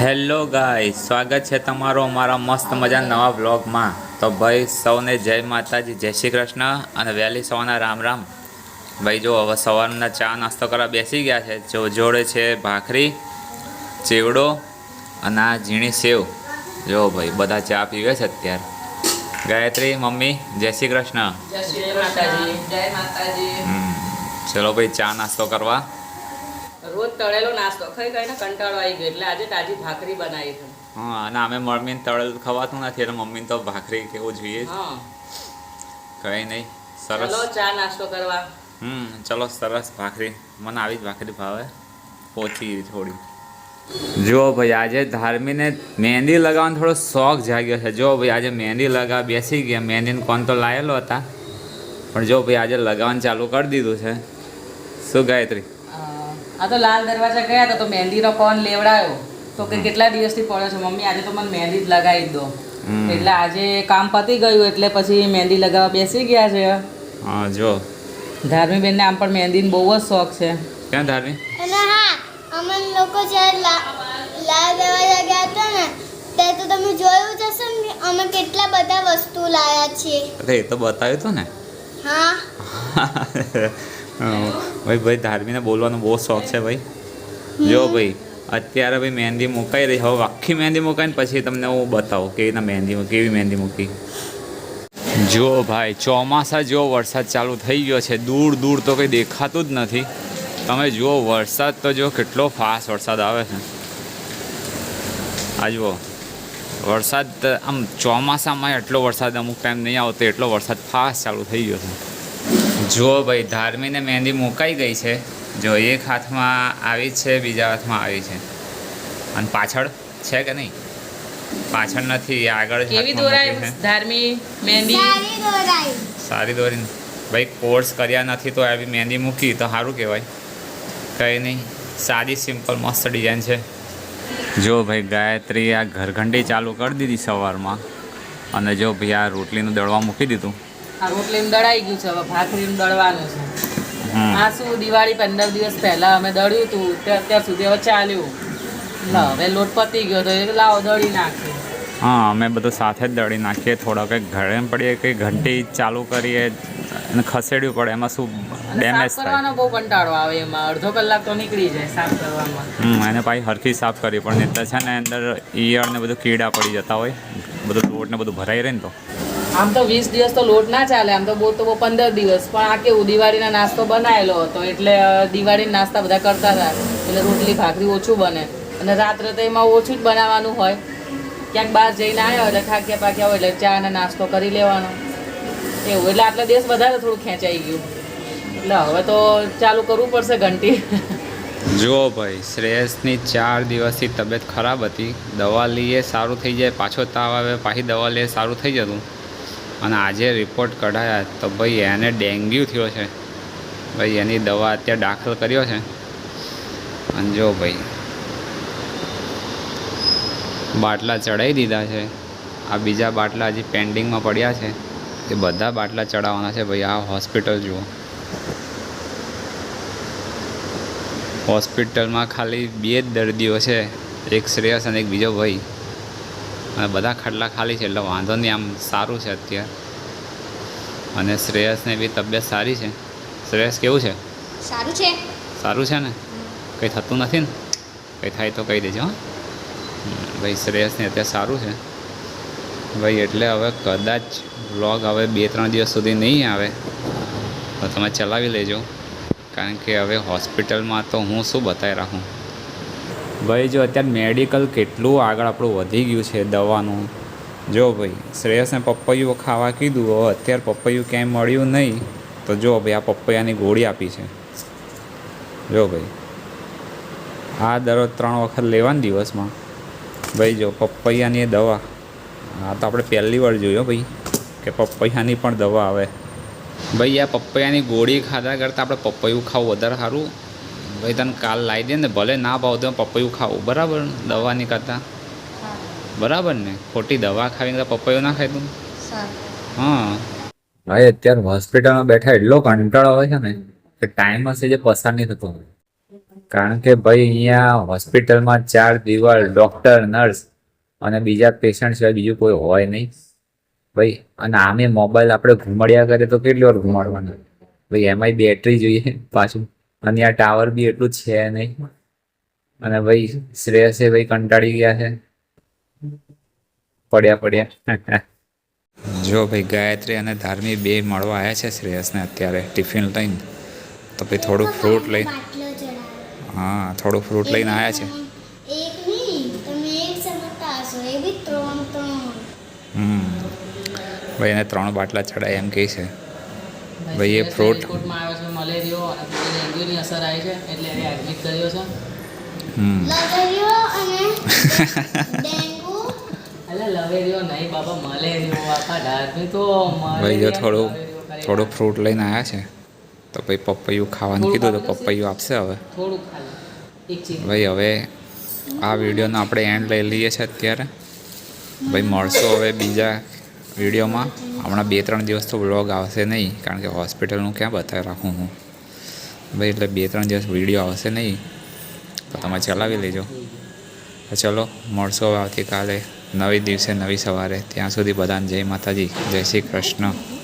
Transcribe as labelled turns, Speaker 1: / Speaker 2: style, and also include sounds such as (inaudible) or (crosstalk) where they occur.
Speaker 1: Hello ગાય સ્વાગત છે તમારો અમારા મસ્ત મજા નવા બ્લોગમાં તો ભાઈ સૌને જય માતાજી જય શ્રી કૃષ્ણ અને વહેલી સવારના રામ રામ. ભાઈ જો હવે સવારના ચા નાસ્તો કરવા બેસી ગયા છે. જો જોડે છે ભાખરી ચેવડો અને આ ઝીણી સેવ. જો ભાઈ બધા ચા પીવે છે અત્યારે. ગાયત્રી મમ્મી જય શ્રી કૃષ્ણ. ચલો ભાઈ ચા નાસ્તો કરવા.
Speaker 2: રોજ તળેલો નાસ્તો ખાઈ ખાઈને કંટાળો આવી ગયો. એટલે આજે તાજી ભાખરી બનાવી છે.
Speaker 1: હા અને અમે મમ્મીને તળેલું ખવાતું નથી એટલે મમ્મીને તો ભાખરી કેવું જોઈએ જ.
Speaker 2: હા.
Speaker 1: કંઈ નહીં
Speaker 2: ચલો
Speaker 1: સરસ
Speaker 2: ચા નાસ્તો કરવા.
Speaker 1: હમ ચલો સરસ ભાખરી. મને આવી જ ભાખરી ભાવે. પોચી થોડી. જુઓ ભાઈ આજે ધાર્મીને મહેંદી લગાવવાનો થોડો શોખ જાગ્યો છે. જો ભાઈ આજે મહેંદી લગાવ બેસી ગયા. મહેંદીને કોણ તો લાયેલો હતા. પણ જો ભાઈ આજે લગાવવાનું ચાલુ કરી દીધું છે. શું ગાયત્રી?
Speaker 2: આ તો લાલ દરવાજા ગયા હતા તો મહેંદીનો કોન લેવડાયો. તો કે કેટલા દિવસથી પડ્યો છે? મમ્મી આજે તો મને મહેંદી જ લગાવી દો. એટલે આજે કામ પતી ગયું એટલે પછી મહેંદી લગાવવા બેસી ગયા છે.
Speaker 1: હા જો.
Speaker 2: ધાર્મીબેનને આમ પણ મહેંદીનો બહુ જ શોખ છે.
Speaker 1: ક્યાં ધાર્મી?
Speaker 3: અને હા અમન લોકો જ્યારે લાલ દરવાજા ગયા હતા ને ત્યારે તો તમે જોયું જ હશે ને અમે કેટલા બધા વસ્તુ લાયા છીએ.
Speaker 1: અરે એ તો બતાવ્યું હતું ને.
Speaker 3: હા, (laughs)
Speaker 1: ભાઈ ભાઈ ધાર્મીને બોલવાનો બહુ શોખ છે ભાઈ. જો ભાઈ અત્યારે ભાઈ મહેંદી મુકાઈ રહી. હવે આખી મહેંદી મુકાઈને પછી તમને હું બતાવું કેવી રીતના મહેંદી કેવી મહેંદી મૂકી. જો ભાઈ ચોમાસા જેવો વરસાદ ચાલુ થઈ ગયો છે દૂર દૂર તો કંઈ દેખાતું જ નથી. તમે જુઓ વરસાદ તો જો કેટલો ફાસ્ટ વરસાદ આવે છે. આ જુઓ વરસાદ આમ ચોમાસામાં એટલો વરસાદ અમુક ટાઈમ નહીં આવતો એટલો વરસાદ ફાસ્ટ ચાલુ થઈ ગયો છે. જુઓ ભાઈ ધાર્મીને મહેંદી મુકાઈ ગઈ છે. જો એક હાથમાં આવી છે બીજા હાથમાં આવી છે. અને પાછળ છે કે નહીં? પાછળ નથી એ આગળ જ
Speaker 2: કેવી
Speaker 1: હાથમાં
Speaker 2: દોરાય ધાર્મી મહેંદી?
Speaker 3: સારી
Speaker 1: દોરી ભાઈ કોર્સ કર્યા નથી તો આવી મહેંદી મૂકી તો સારું કહેવાય. કંઈ નહીં સાદી સિમ્પલ મસ્ત ડિઝાઇન છે. જો ભાઈ ગાયત્રી આ ઘરઘંટી ચાલુ કરી દીધી સવારમાં. અને જો ભાઈ આ રોટલીનું દળવા મૂકી દીધું.
Speaker 2: આ રોટલીનું દળાઈ ગયું છે હવે ભાખરીનું દળવાનું છે. આ શું દિવાળી પંદર દિવસ પહેલા અમે દળ્યું હતું અત્યાર સુધી હવે ચાલ્યું. લ હવે લોટ પતી ગયો તો એ લાવો દળી નાખીએ.
Speaker 1: હા અમે બધું સાથે જ દળી નાખીએ થોડા કંઈક ઘરે પડીએ કંઈ ઘંટી ચાલુ કરીએ અને ખસેડવું પડે એમાં શું ડેમેજ થાય.
Speaker 2: કરવાનો બહુ કંટાળો આવે એમાં અડધો કલાક તો નીકળી જાય સાફ કરવામાં.
Speaker 1: હમ એને પાછી હરખી સાફ કરવી પડે નહીં તો છે ને અંદર ઈયળ ને બધું કીડા પડી જતા હોય બધું લોટ ને બધું ભરાઈ રહે ને તો.
Speaker 2: આમ તો વીસ દિવસ તો લોટ ના ચાલે, આમ તો બહુ તો બહુ પંદર દિવસ. પણ આ કેવું, દિવાળીના નાસ્તો બનાવેલો હતો, એટલે દિવાળીના નાસ્તા બધા કરતા હતા. એટલે રોટલી, ભાખરી ઓછું બને. અને રાત્રે તો એમાં ઓછું જ બનાવવાનું હોય. ક્યાંક બહાર જઈને આવ્યા એટલે થાક્યા પાક્યા હોય, એટલે ચા અને નાસ્તો કરી લેવાનો. એવું, એટલે આટલા દિવસ વધારે થોડું ખેંચાઈ ગયું. એટલે હવે તો ચાલુ કરવું પડશે ઘંટી.
Speaker 1: જુઓ ભાઈ, શ્રેયસની ચાર દિવસથી તબિયત ખરાબ હતી. દવા લઈએ સારું થઈ જાય, પાછો તાવ આવે, પાછી દવા લઈએ સારું થઈ જતું. અને આજે રિપોર્ટ કઢાયા તો ભાઈ એને ડેન્ગ્યુ થયો છે. ભાઈ એની દવા અત્યારે દાખલ કર્યો છે. અને જો ભાઈ, બાટલા ચડાવી દીધા છે. આ બીજા બાટલા હજી પેન્ડિંગમાં પડ્યા છે. એ બધા બાટલા ચડાવવાના છે ભાઈ. આ હોસ્પિટલ જુઓ. હોસ્પિટલમાં ખાલી બે જ દર્દીઓ છે. એક શ્રેયસ અને એક બીજો ભાઈ અને બધા ખાટલા ખાલી છે એટલે વાંધો નહીં આમ સારું છે અત્યારે. અને શ્રેયસને બી તબિયત સારી છે. શ્રેયસ કેવું છે?
Speaker 3: સારું છે.
Speaker 1: સારું છે ને? કંઈ થતું નથી ને? કંઈ થાય તો કહી દેજો હં? ભાઈ શ્રેયસને અત્યારે સારું છે. ભાઈ એટલે હવે કદાચ વ્લોગ હવે બે ત્રણ દિવસ સુધી નહીં આવે તો તમે ચલાવી લેજો. કારણ કે હવે હોસ્પિટલમાં તો હું શું બતાવી રાખું? ભાઈ, જો અત્યારે મેડિકલ કેટલું આગળ આપણું વધી ગયું છે દવાનું. જો ભાઈ, શ્રેયસને પપૈયું ખાવા કીધું, હવે અત્યારે પપૈયું ક્યાંય મળ્યું નહીં, તો જો ભાઈ, આ પપૈયાની ગોળી આપી છે. જો ભાઈ, આ દરરોજ ત્રણ વખત લેવાની દિવસમાં. ભાઈ, જો પપૈયાની એ દવા, આ તો આપણે પહેલી વાર જોયો ભાઈ, કે પપૈયાની પણ દવા આવે. ભાઈ, આ પપૈયાની ગોળી ખાધા કરતાં આપણે પપૈયું ખાવું વધારે સારું ભાઈ તને કાલ લાવી દે ને ભલે ના ભાવ તો પપૈયું ખાવું. બરાબર? દવાની કરતાં? બરાબર ને? ખોટી દવા ખાવીને પપૈયું ના ખાય તું હા. ભાઈ અત્યારે હોસ્પિટલમાં બેઠા એટલો કંટાળો આવે છે ને કે ટાઈમ હશે જે પસાર નહીં થતો કારણ કે ભાઈ અહીંયા હોસ્પિટલમાં ચાર દિવાલ ડોક્ટર નર્સ અને બીજા પેશન્ટ સિવાય બીજું કોઈ હોય નહીં. ભાઈ અને આમે મોબાઈલ આપણે ઘુમાડ્યા કરે તો કેટલી વાર ઘુમાડવાના? ભાઈ એમાંય બેટરી જોઈએ પાછું. અને આ ટાવર બી એટલું છે નહીં. અને ભાઈ શ્રેયસે ભાઈ કંટાળી ગયા છે. પડ્યા પડ્યા. જો ભાઈ ગાયત્રી અને ધાર્મી બે મળવા આવ્યા છે શ્રેયસને અત્યારે ટિફિન લઈને તો ભાઈ થોડું ફ્રૂટ લઈ હા થોડું ફ્રૂટ લઈને આવ્યા છે.
Speaker 3: એક નહીં તમે એક સમજતા હશો એ બી ત્રણ ત્રણ.
Speaker 1: હમ. ભાઈ એને ત્રણ બાટલા ચડાય એમ કહે છે. ભાઈ, એ fruit-
Speaker 2: રિપોર્ટમાં આવ્યો છે મલેરિયો અને ડેન્ગ્યુની અસર આવી છે એટલે એને એડમિટ કર્યો છે.
Speaker 1: હમ.
Speaker 3: અને (laughs) ડેન્ગ્યુ
Speaker 2: એટલે લવેરિયો નહીં બાબા મલેરિયો આખા ઢારમી તો
Speaker 1: ભાઈ જો થોડું થોડું ફ્રૂટ લઈને આવ્યા છે તો ભાઈ પપૈયું ખાવાનું કીધું તો પપૈયું આપશે હવે.
Speaker 2: થોડું ખાલી
Speaker 1: ભાઈ હવે આ વિડીયોનો આપણે એન્ડ લઈ લઈએ છીએ અત્યારે. ભાઈ મળશો હવે બીજા વિડીયોમાં. હમણાં બે, ત્રણ દિવસ તો વ્લોગ આવશે નહીં, કારણ કે હોસ્પિટલનું ક્યાં બતાવી રાખું હું. ભાઈ, એટલે બે, ત્રણ દિવસ વીડિયો આવશે નહીં, તો તમે ચલાવી લેજો. ચલો, મળશો આવતીકાલે નવી દિવસે નવી સવારે. ત્યાં સુધી બધાને જય માતાજી, જય શ્રી કૃષ્ણ.